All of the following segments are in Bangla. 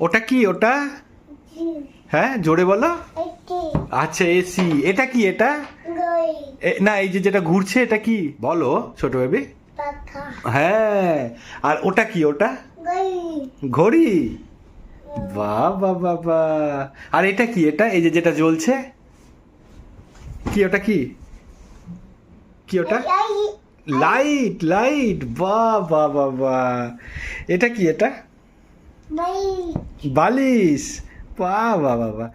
ওটা কি ওটা? হ্যাঁ জোরে বলো। আচ্ছা এসি। এটা কি এটা? না এই যে যেটা ঘুরছে এটা কি? বলো ছোট বেবি হ্যাঁ আর ওটা কি ওটা? ঘড়ি। বাহ বাহ বাহ বাহ আর এটা কি এটা? এই যে যেটা জ্বলছে। কি ওটা কি? কি ওটা? Light light. বা বা বাহ বাহ এটা কি এটা? বালিশ। বাহ বাহ বাহ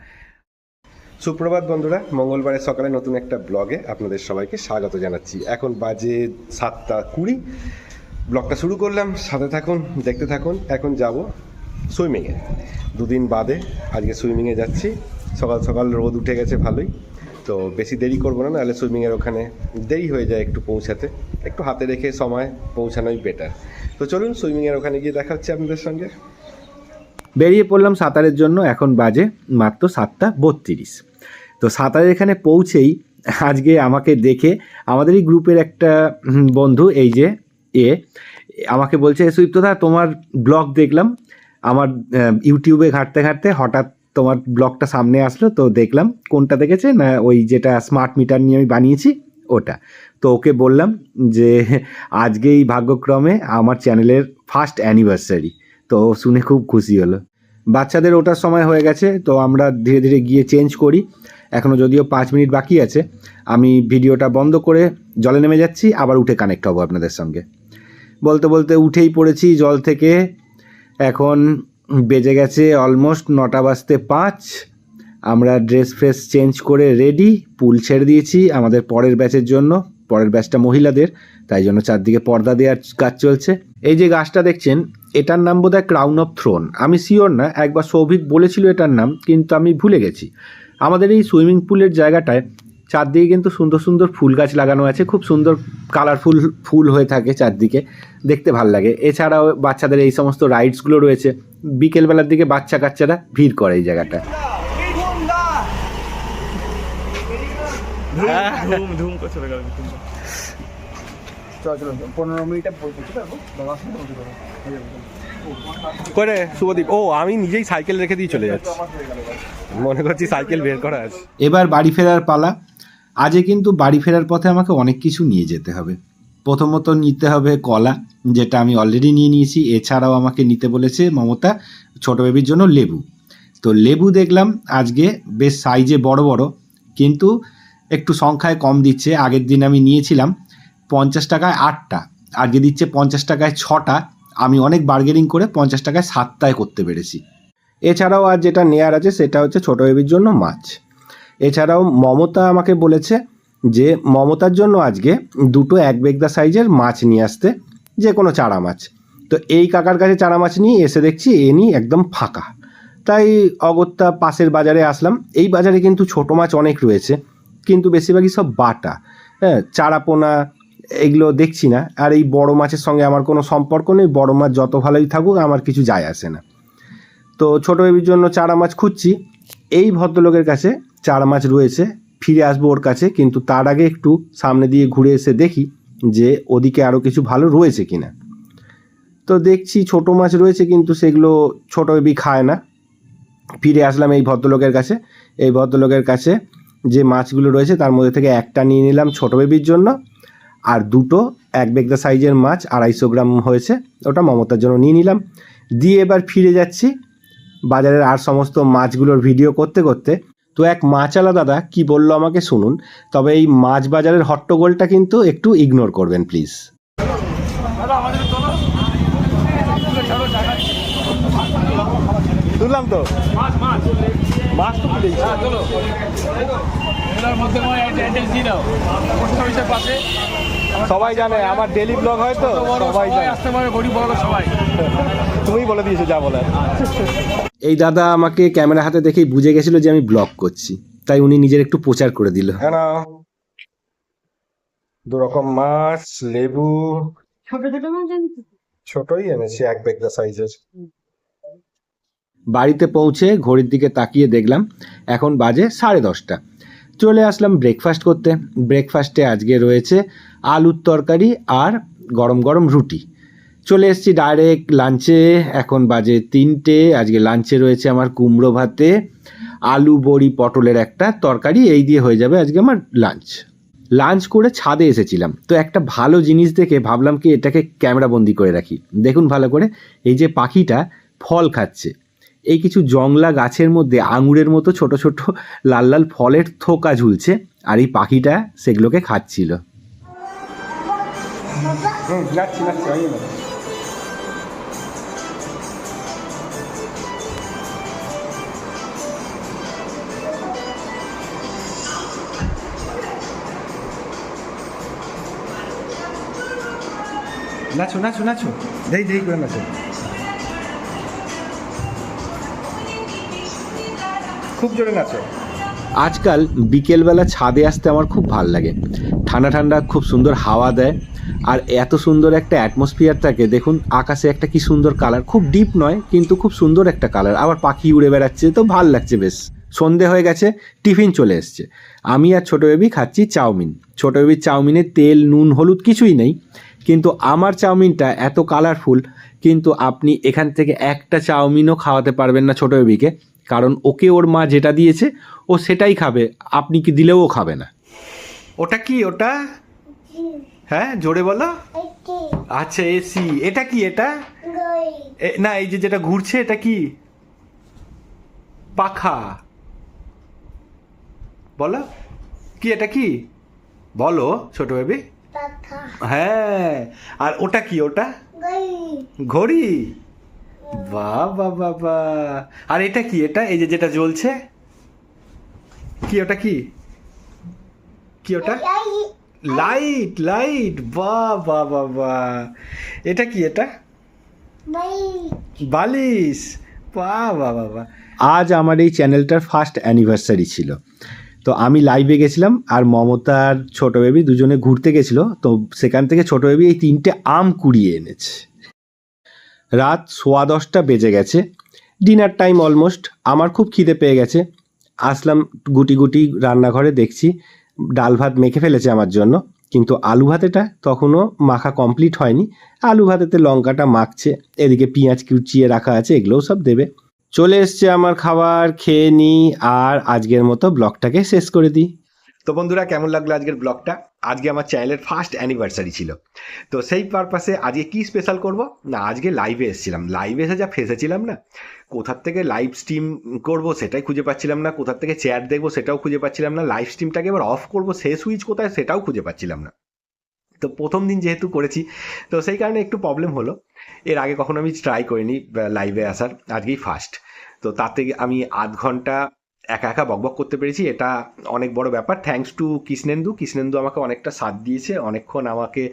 সুপ্রভাত বন্ধুরা মঙ্গলবারের সকালে নতুন একটা ব্লগে আপনাদের সবাইকে স্বাগত জানাচ্ছি। এখন বাজে সাতটা কুড়ি। ব্লগটা শুরু করলাম, সাথে থাকুন, দেখতে থাকুন। এখন যাব সুইমিংয়ে। দুদিন বাদে আজকে সুইমিংয়ে যাচ্ছি। সকাল সকাল রোদ উঠে গেছে ভালোই। তো বেশি দেরি করব না, নাহলে সুইমিংয়ের ওখানে দেরি হয়ে যায় একটু পৌঁছাতে। একটু হাতে রেখে সময় পৌঁছানোই বেটার তো চলুন সুইমিংয়ের ওখানে গিয়ে দেখা হচ্ছে আপনাদের সঙ্গে। বেরিয়ে পড়লাম সাঁতারের জন্য, এখন বাজে মাত্র সাতটা বত্রিশ। তো সাঁতারের এখানে পৌঁছেই আজকে আমাকে দেখে আমাদের এই গ্রুপের একটা বন্ধু, এই যে, এ, আমাকে বলছে সুইপ্তদা তোমার ব্লগ দেখলাম, আমার ইউটিউবে ঘাঁটতে ঘাঁটতে হঠাৎ তোমার ব্লগটা সামনে আসলো, তো দেখলাম, কোনটা দেখেছে? না, ওই যেটা স্মার্ট মিটার নিয়ে আমি বানিয়েছি, ওটা। তো ওকে বললাম যে, আজকেই ভাগ্যক্রমে আমার চ্যানেলের ফার্স্ট অ্যানিভার্সারি তো শুনে খুব খুশি হলো। বাচ্চাদের ওটার সময় হয়ে গেছে, তো আমরা ধীরে ধীরে গিয়ে চেঞ্জ করি। এখনও যদিও পাঁচ মিনিট বাকি আছে, আমি ভিডিওটা বন্ধ করে জলে নেমে যাচ্ছি, আবার উঠে কানেক্ট হব আপনাদের সঙ্গে। বলতে বলতে উঠেই পড়েছি জল থেকে, এখন বেজে গেছে অলমোস্ট নটা বাজতে পাঁচ। আমরা ড্রেস ফ্রেস চেঞ্জ করে রেডি পুল ছেড়ে দিয়েছি আমাদের পরের ব্যাচের জন্য, পরের ব্যাচটা মহিলাদের, তাই জন্য চারদিকে পর্দা দেওয়ার কাজ চলছে। এই যে গাছটা দেখছেন এটার নাম বোধহয় ক্রাউন অফ থ্রোন আমি শিওর না, একবার সৌভিক বলেছিল এটার নাম, কিন্তু আমি ভুলে গেছি। আমাদের এই সুইমিং পুলের জায়গাটায় চারদিকে কিন্তু সুন্দর সুন্দর ফুল গাছ লাগানো আছে, খুব সুন্দর কালারফুল ফুল হয়ে থাকে চারদিকে, দেখতে ভালো লাগে। এছাড়াও বাচ্চাদের এই সমস্ত রাইডসগুলো রয়েছে, বিকেলবেলার দিকে বাচ্চা কাচ্চারা ভিড় করে এই জায়গাটা। ধুম ধুম। চলে চলো চলো পনেরো মিনিটে পৌঁছে পারব বাবা আসলে পারব যাবে, চলো। করে শুভদীপ ও আমি নিজেই সাইকেল রেখে দিয়ে চলে যাচ্ছি। মনে করছি সাইকেল বের করা আছে। এবার বাড়ি ফেরার পালা। আজে কিন্তু বাড়ি ফেরার পথে আমাকে অনেক কিছু নিয়ে যেতে হবে। প্রথমত নিতে হবে কলা যেটা আমি অলরেডি নিয়ে নিয়েছি। এছাড়াও আমাকে নিতে বলেছে মমতা ছোট বেবির জন্য লেবু। তো লেবু দেখলাম আজকে বেশ সাইজে বড় বড় কিন্তু একটু সংখ্যায় কম দিচ্ছে। আগের দিন আমি নিয়েছিলাম। পঞ্চাশ টাকায় আটটা আজকে দিচ্ছে পঞ্চাশ টাকায় ছটা, আমি অনেক বার্গেনিং করে পঞ্চাশ টাকায় সাতটায় করতে পেরেছি। এছাড়াও আর যেটা নেয়ার আছে সেটা হচ্ছে ছোটো বেবির জন্য মাছ। এছাড়াও মমতা আমাকে বলেছে যে, মমতার জন্য আজকে দুটো এক বেগদা সাইজের মাছ নিয়ে আসতে যে কোনো চারা মাছ। তো এই কাকার কাছে চারা মাছ নিয়ে এসে দেখছি এনি একদম ফাঁকা। তাই অগত্যা পাশের বাজারে আসলাম। এই বাজারে কিন্তু ছোট মাছ অনেক রয়েছে, কিন্তু বেশিরভাগই সব বাটা। হ্যাঁ চারাপোনা এগুলো দেখছি না। আর এই বড় মাছের সঙ্গে আমার কোনো সম্পর্ক নেই। বড় মাছ যত ভালোই থাকুক, আমার কিছু যায় আসে না। তো ছোটো বেবির জন্য চারা মাছ খুঁজছি। এই ভদ্রলোকের কাছে চারা মাছ রয়েছে। ফিরে আসব ওর কাছে, কিন্তু তার আগে একটু সামনে দিয়ে ঘুরে এসে দেখি যে ওদিকে আরও কিছু ভালো রয়েছে কি না তো দেখছি ছোট মাছ রয়েছে, কিন্তু সেগুলো ছোট বেবি খায় না। ফিরে আসলাম এই ভদ্রলোকের কাছে। এই ভদ্রলোকের কাছে যে মাছগুলো রয়েছে, তার মধ্যে থেকে একটা নিয়ে নিলাম ছোট বেবির জন্য। আর দুটো এক বেগদা সাইজের মাছ আড়াইশো গ্রাম হয়েছে ওটা মমতার জন্য নিয়ে নিলাম। দিয়ে এবার ফিরে যাচ্ছি বাজারের আর সমস্ত মাছগুলোর ভিডিও করতে করতে। তো এক মাছওয়ালা দাদা কি বলল আমাকে শুনুন তবে এই মাছ বাজারের হট্টগোলটা কিন্তু একটু ইগনোর করবেন প্লিজ তুললাম তো। মাছ তো এগুলোর মধ্যে পাশে। সবাই জানে আমার ডেলি ব্লগ হয় তো সবাই জানে। আসতে পারে গরিব বড় সবাই। তুমি বলে দিয়েছ যা বলার। এই দাদা আমাকে ক্যামেরা হাতে দেখেই বুঝে গেছিল যে আমি ব্লগ করছি। তাই উনি নিজের একটু প্রচার করে দিল। হ্যাঁ দু রকম মাছ লেবু। ছোটই এনেছি এক বেগদা সাইজের বাড়িতে পৌঁছে ঘড়ির দিকে তাকিয়ে দেখলাম এখন বাজে সাড়ে দশটা। চলে আসলাম ব্রেকফাস্ট করতে। ব্রেকফাস্টে আজকে রয়েছে আলুর তরকারি আর গরম গরম রুটি। চলে এসেছি ডাইরেক্ট লাঞ্চে এখন বাজে তিনটে, আজকে লাঞ্চে রয়েছে আমার কুমড়ো ভাতে, আলু বড়ি পটলের একটা তরকারি, এই দিয়ে হয়ে যাবে আজকে আমার লাঞ্চ লাঞ্চ করে ছাদে এসেছিলাম। তো একটা ভালো জিনিস দেখে ভাবলাম কি এটাকে ক্যামেরাবন্দি করে রাখি। দেখুন ভালো করে, এই যে পাখিটা ফল খাচ্ছে। এই কিছু জংলা গাছের মধ্যে আঙুরের মতো ছোট ছোট লাল লাল ফলের থোকা ঝুলছে আর এই পাখিটা সেগুলোকে খাচ্ছিল। নাচো নাচো নাচো। দেই দেই করে নাচো। খুব জোরে নাচো। আজকাল বিকেলবেলা ছাদে আসতে আমার খুব ভালো লাগে। ঠান্ডা ঠান্ডা, খুব সুন্দর হাওয়া দেয়। আর এত সুন্দর একটা অ্যাটমসফিয়ার থাকে, দেখুন আকাশে একটা কি সুন্দর কালার খুব ডিপ নয়, কিন্তু খুব সুন্দর একটা কালার আবার পাখি উড়ে বেড়াচ্ছে, তো ভালো লাগছে বেশ। সন্ধে হয়ে গেছে, টিফিন চলে এসছে। আমি আর ছোটো বেবি খাচ্ছি চাউমিন। ছোটো বেবির চাউমিনে তেল, নুন, হলুদ কিছুই নেই। কিন্তু আমার চাউমিনটা এত কালারফুল কিন্তু আপনি এখান থেকে একটা চাউমিনও খাওয়াতে পারবেন না ছোটো বেবিকে। কারণ ওকে ওর মা যেটা দিয়েছে ও সেটাই খাবে আপনি কি দিলেও ও খাবে না। ওটা কি ওটা? হ্যাঁ জোরে বলো। আচ্ছা এসি। এটা কি এটা? না এই যে যেটা ঘুরছে এটা কি? পাখা। বলো। কি এটা কি? বলো ছোট বেবি হ্যাঁ আর ওটা কি ওটা? ঘড়ি। বাহ বাহ বাহ বাহ আর এটা কি? এটা এই যে যেটা জ্বলছে? কি ওটা কি? কি ওটা? লাইট লাইট বাহ বাহ বাহ এটা কি এটা? বালিশ। বাহ বাহ বাহ আজ আমার এই চ্যানেলটার ফার্স্ট অ্যানিভার্সারি ছিল। তো আমি লাইভে গেছিলাম আর মমতার ছোট বেবি দুজনে ঘুরতে গেছিল। তো সেখান থেকে ছোট বেবি এই তিনটে আম কুড়িয়ে এনেছে। রাত সোয়া দশটা বেজে গেছে। ডিনার টাইম অলমোস্ট আমার খুব খিদে পেয়ে গেছে। আসলাম গুটি গুটি রান্নাঘরে দেখছি ডাল ভাত মেখে ফেলেছে আমার জন্য। কিন্তু আলু ভাতেটা তখনও মাখা কমপ্লিট হয়নি। আলু ভাতেতে লঙ্কাটা মাখছে। এদিকে পেঁয়াজ কুচিয়ে রাখা আছে, এগুলোও সব দেবে। চলে এসছে আমার খাবার, খেয়ে নিই আর আজকের মতো ব্লগটাকে শেষ করে দিই। তো বন্ধুরা, কেমন লাগল আজকের ব্লগটা? আজকে আমার চ্যানেলের ফার্স্ট অ্যানিভার্সারি ছিল। তো সেই পারপাসে আজকে কি স্পেশাল করব? না, আজকে লাইভে এসেছিলাম। লাইভে এসে যা ফেসেছিলাম না, কোথার থেকে লাইভ স্ট্রিম করব সেটাই খুঁজে পাচ্ছিলাম না, কোথার থেকে চ্যাট দেখব সেটাও খুঁজে পাচ্ছিলাম না লাইভ স্ট্রিমটাকে এবার অফ করব, সে সুইচ কোথায় সেটাও খুঁজে পাচ্ছিলাম না। তো প্রথম দিন যেহেতু করেছি, তো সেই কারণে একটু প্রবলেম হলো। এর আগে কখনো আমি ট্রাই করিনি লাইভে আসার, আজকেই ফার্স্ট তো তাতে আমি আধ ঘণ্টা একা একা বকবক করতে পেরেছি, এটা অনেক বড় ব্যাপার। থ্যাঙ্কস টু কৃষ্ণেন্দু কৃষ্ণেন্দু আমাকে অনেকটা সাথ দিয়েছে, অনেকক্ষণ আমাকে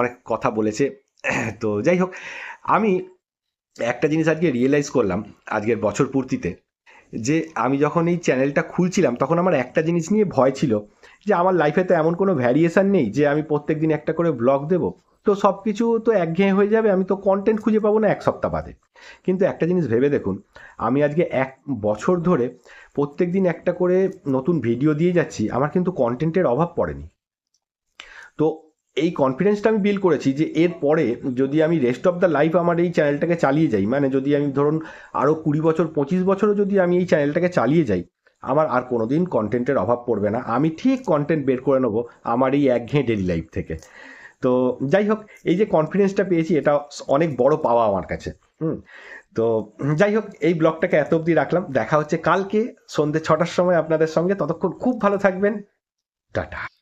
অনেক কথা বলেছে। তো যাই হোক, আমি একটা জিনিস আজকে রিয়েলাইজ করলাম, আজকের বছর পূর্তিতে, যে আমি যখন এই চ্যানেলটা খুলছিলাম, তখন আমার একটা জিনিস নিয়ে ভয় ছিল, যে আমার লাইফে তো এমন কোনো ভ্যারিয়েশান নেই, যে আমি প্রত্যেক দিন একটা করে ব্লগ দেব। তো সব কিছু তো একঘেয়ে হয়ে যাবে, আমি তো কন্টেন্ট খুঁজে পাবো না এক সপ্তাহ বাদে। কিন্তু একটা জিনিস ভেবে দেখুন, আমি আজকে এক বছর ধরে প্রত্যেক দিন একটা করে নতুন ভিডিও দিয়ে যাচ্ছি, আমার কিন্তু কন্টেন্টের অভাব পড়েনি। তো এই কনফিডেন্সটা আমি বিল করেছি যে এর পরে যদি আমি রেস্ট অফ দ্য লাইফ আমার এই চ্যানেলটাকে চালিয়ে যাই মানে যদি আমি ধরুন আরও কুড়ি বছর, পঁচিশ বছরও যদি আমি এই চ্যানেলটাকে চালিয়ে যাই, আমার আর কোনো দিন কন্টেন্টের অভাব পড়বে না। আমি ঠিক কন্টেন্ট বের করে নেব আমার এই একঘেয়ে ডেলি লাইফ থেকে। তো যাই হোক, এই যে কনফিডেন্সটা পেয়েছি, এটা অনেক বড় পাওয়া আমার কাছে। হুম? তো যাই হোক, এই ব্লগটাকে এত অবধি রাখলাম। দেখা হচ্ছে কালকে সন্ধ্যে ছটার সময় আপনাদের সঙ্গে। ততক্ষণ খুব ভালো থাকবেন। টাটা।